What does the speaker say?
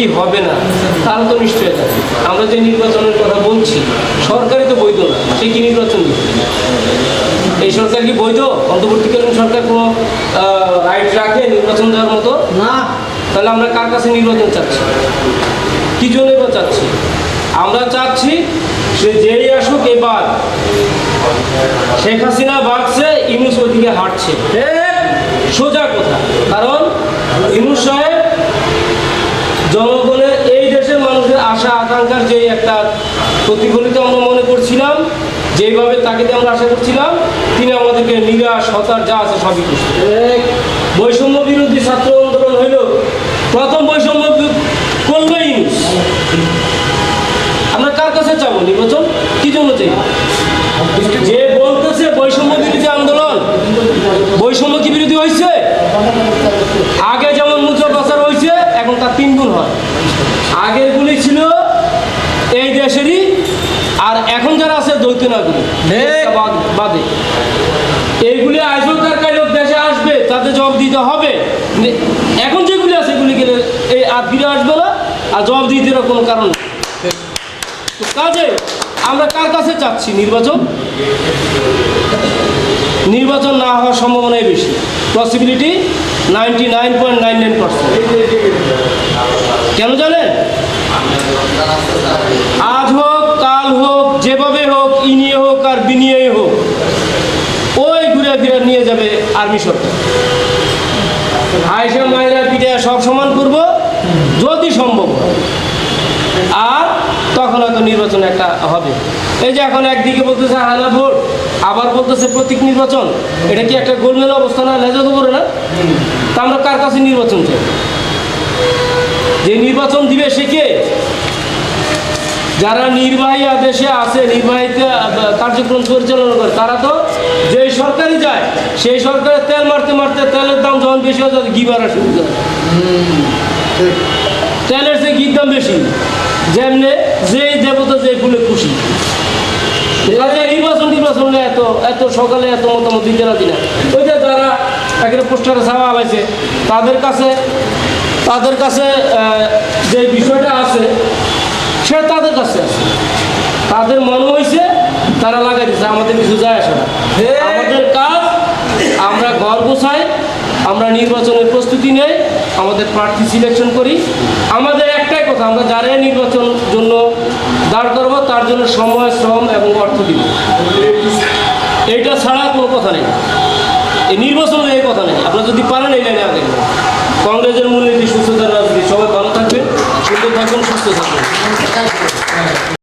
কি হবে না তার তো নিশ্চয় জানে। আমরা যে নির্বাচনের কথা বলছি সরকারই তো বৈধ না সে কি নির্বাচন এই সরকার কি বৈধ? অন্তর্বর্তীকালীন সরকার কোনো রাইট রাখে নির্বাচন দেওয়ার মতো? না। তাহলে আমরা কার কাছে নির্বাচন চাচ্ছি? কি জন্যই বা চাচ্ছি? আমরা চাচ্ছি সে যেই আসুক এবার। শেখ হাসিনা বাড়ছে ইউনুস ওইদিকে হাঁটছে। সোজা কথা কারণ ইউনুস সাহেব জনগণের এই দেশের মানুষের আশা আকাঙ্ক্ষার যে একটা প্রতিফলিত আমরা মনে করছিলাম যেভাবে তাকে আমরা আশা করছিলাম তিনি আমাদেরকে নিরাশ হতার যা আছে সবই করছে। বৈষম্য বিরোধী ছাত্র আন্দোলন হইল। প্রথম বৈষম্য করল আমরা কার কাছে যাব নির্বাচন? কি জন্য চাই? যে বলতেছে বৈষম্য বিরোধী আন্দোলন বৈষম্য কি বিরোধী হয়েছে আগে যেমন মুচো প্রচার হয়েছে এখন তার তিন গুণ হয়। আগের গুলি ছিল এই দেশেরই আর এখন যারা আছে দ্বৈত বাদে এইগুলি আইসরকার কাইলোক দেশে আসবে তাদের জবাব দিতে হবে। এখন যেগুলি আছে এগুলি গেলে এই আর ফিরে আসবে না আর জবাব দিতে কোনো কারণ নেই। তো কাজে আমরা কার কাছে চাচ্ছি নির্বাচন? নির্বাচন না হওয়ার সম্ভাবনাই বেশি। Possibility ninety nine point nine nine percent কেন জানেন? যেভাবে হোক, ইনিয়ে হোক আর বিনিয়ে হোক, ওই ঘুরে ফিরে নিয়ে যাবে আর্মি সরকার। আয়সা মায়েরা পিঠে সব সমান করব, যদি সম্ভব। আর তখন হয়তো নির্বাচন একটা হবে। এই যে এখন একদিকে বলতেছে হানা ভোট, আবার বলতেছে প্রতীক নির্বাচন, এটা কি একটা গোলমেল অবস্থা না লেজা তো করে না? তা আমরা কার কাছে নির্বাচন চাই? যে নির্বাচন দিবে সে কে? যারা নির্বাহী আদেশে আছে, নির্বাহীতে কার্যক্রম পরিচালনা করে, তারা তো যেই সরকারই যায়, সেই সরকারের তেল মারতে মারতে তেলের দাম যখন বেশি হয় তখন ঘি বাড়া শুরু করে তেলের যে ঘির দাম বেশি। যেমনে যেই দেবতা যে ফুলে খুশি। নির্বাচন নির্বাচন এত এত সকালে এত মতামত দিতে রাজি না। ওই যে যারা এখানে পোস্টারে ছাওয়া আলাইছে তাদের কাছে তাদের কাছে যে বিষয়টা আছে সে তাদের কাছে আছে। তাদের মনে হয়েছে তারা লাগাই দিচ্ছে আমাদের কিছু যায় আসে না। আমাদের কাজ আমরা ঘর গোছাই আমরা নির্বাচনের প্রস্তুতি নেই আমাদের প্রার্থী সিলেকশন করি। আমাদের একটাই কথা আমরা যারাই নির্বাচন জন্য দাঁড় করব তার জন্য সময় শ্রম এবং অর্থ দিব। এইটা ছাড়া কোনো কথা নেই। এই নির্বাচনের এই কথা নেই। আপনারা যদি পারেন এই লাইনে আগে কংগ্রেসের মূলনীতি সুস্থতার রাজনীতি সবাই